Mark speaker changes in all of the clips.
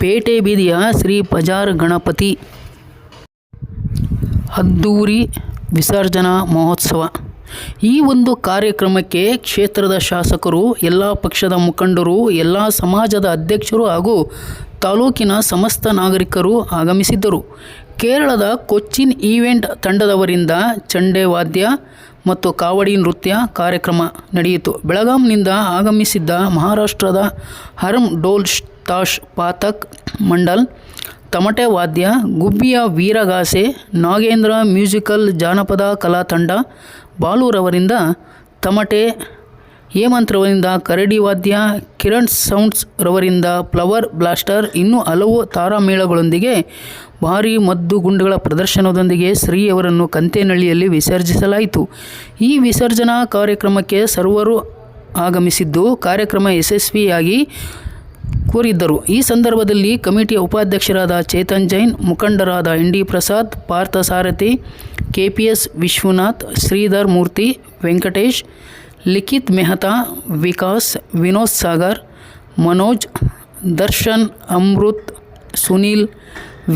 Speaker 1: ಪೇಟೆ ಬೀದಿಯ ಶ್ರೀ ಪಜಾರ್ ಗಣಪತಿ ಅದ್ದೂರಿ ವಿಸರ್ಜನಾ ಮಹೋತ್ಸವ. ಈ ಒಂದು ಕಾರ್ಯಕ್ರಮಕ್ಕೆ ಕ್ಷೇತ್ರದ ಶಾಸಕರು, ಎಲ್ಲ ಪಕ್ಷದ ಮುಖಂಡರು, ಎಲ್ಲ ಸಮಾಜದ ಅಧ್ಯಕ್ಷರು ಹಾಗೂ ತಾಲೂಕಿನ ಸಮಸ್ತ ನಾಗರಿಕರು ಆಗಮಿಸಿದ್ದರು. ಕೇರಳದ ಕೊಚ್ಚಿನ್ ಈವೆಂಟ್ ತಂಡದವರಿಂದ ಚಂಡೆ ವಾದ್ಯ ಮತ್ತು ಕಾವಡಿ ನೃತ್ಯ ಕಾರ್ಯಕ್ರಮ ನಡೆಯಿತು. ಬೆಳಗಾಂನಿಂದ ಆಗಮಿಸಿದ್ದ ಮಹಾರಾಷ್ಟ್ರದ ಹರಂ ಡೋಲ್ ತಾಶ್ ಪಾತಕ್, ಮಂಡಲ್, ತಮಟೆ ವಾದ್ಯ, ಗುಬ್ಬಿಯ ವೀರಗಾಸೆ, ನಾಗೇಂದ್ರ ಮ್ಯೂಸಿಕಲ್ ಜಾನಪದ ಕಲಾ ತಂಡ ಬಾಲೂರವರಿಂದ ತಮಟೆ ಹೇಮಂತ್ರವರಿಂದ ಕರಡಿ ವಾದ್ಯ, ಕಿರಣ್ ಸೌಂಡ್ಸ್ ರವರಿಂದ ಫ್ಲವರ್ ಬ್ಲಾಸ್ಟರ್, ಇನ್ನೂ ಹಲವು ತಾರಾಮೇಳಗಳೊಂದಿಗೆ ಭಾರೀ ಮದ್ದು ಗುಂಡುಗಳ ಪ್ರದರ್ಶನದೊಂದಿಗೆ ಶ್ರೀಯವರನ್ನು ಕಂತೇನಹಳ್ಳಿಯಲ್ಲಿ ವಿಸರ್ಜಿಸಲಾಯಿತು. ಈ ವಿಸರ್ಜನಾ ಕಾರ್ಯಕ್ರಮಕ್ಕೆ ಸರ್ವರು ಆಗಮಿಸಿದ್ದು ಕಾರ್ಯಕ್ರಮ ಯಶಸ್ವಿಯಾಗಿ ಕೋರಿದ್ದರು. ಈ ಸಂದರ್ಭದಲ್ಲಿ ಕಮಿಟಿಯ ಉಪಾಧ್ಯಕ್ಷರಾದ ಚೇತನ್ ಜೈನ್, ಮುಖಂಡರಾದ N D Prasad Parthasarathi S Vishwanath, Sridhar Murthy, Venkatesh, Likhith Mehta, Vikas, Vinod Sagar, Manoj, Darshan, Amrit, Sunil,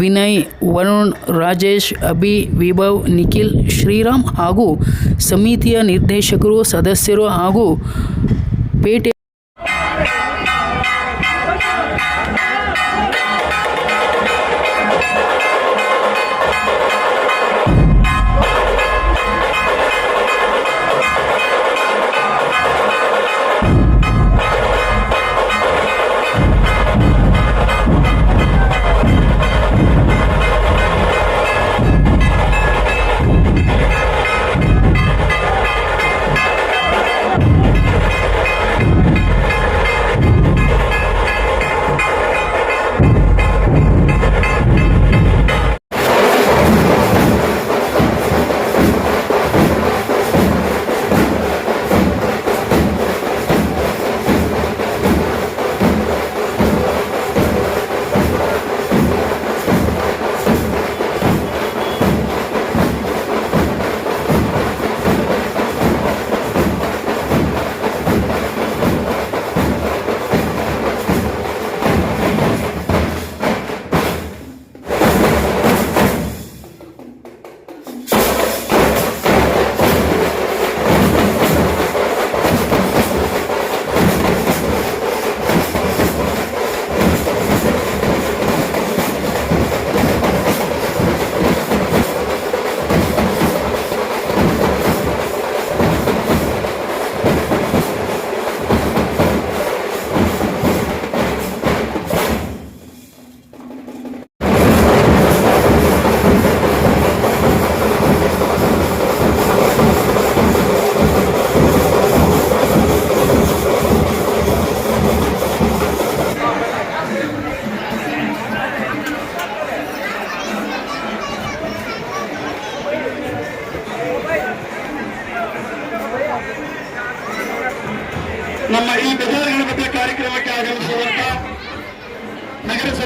Speaker 1: Vinay, Varun, Rajesh, Abhi, Vibhav, Nikhil, Sriram ಹಾಗೂ ಸಮಿತಿಯ ನಿರ್ದೇಶಕರು, ಸದಸ್ಯರು ಹಾಗೂ ಪೇಟೆ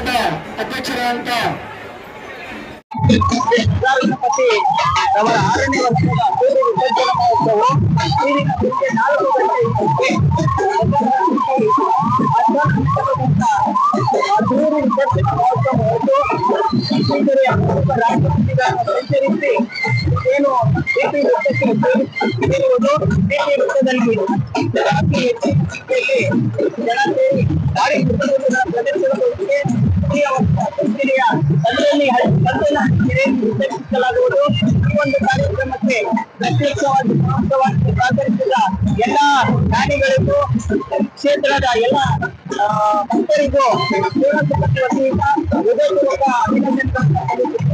Speaker 2: ನಗರಸಭಾ ಅಧ್ಯಕ್ಷರಾದಂತ
Speaker 3: ಗಣಪತಿ ಅವರ ಆರನೇ ವರ್ಷದ ವಿಸರ್ಜನಾ ಮಹೋತ್ಸವ ಏನು ವೃತ್ತದಲ್ಲಿ ರಾತ್ರಿ ಹೆಚ್ಚಿನ ಸಂಖ್ಯೆಯಲ್ಲಿ ಸಂಸ್ಥೆಯ ಅದರಲ್ಲಿ ಉದ್ದೇಶಿಸಲಾಗುವುದು ಈ ಒಂದು ಕಾರ್ಯಕ್ರಮಕ್ಕೆ ಪ್ರತ್ಯಕ್ಷವಾಗಿ ಪ್ರಮುಖವಾಗಿ ಸಹಕರಿಸಿದ ಎಲ್ಲ ಪ್ರಾಣಿಗಳಿಗೂ ಕ್ಷೇತ್ರದ ಎಲ್ಲ ಭಕ್ತರಿಗೂ ವತಿಯಿಂದ ಹೃದಯಪೂರ್ವಕ ಸಲ್ಲಿಸುತ್ತೇನೆ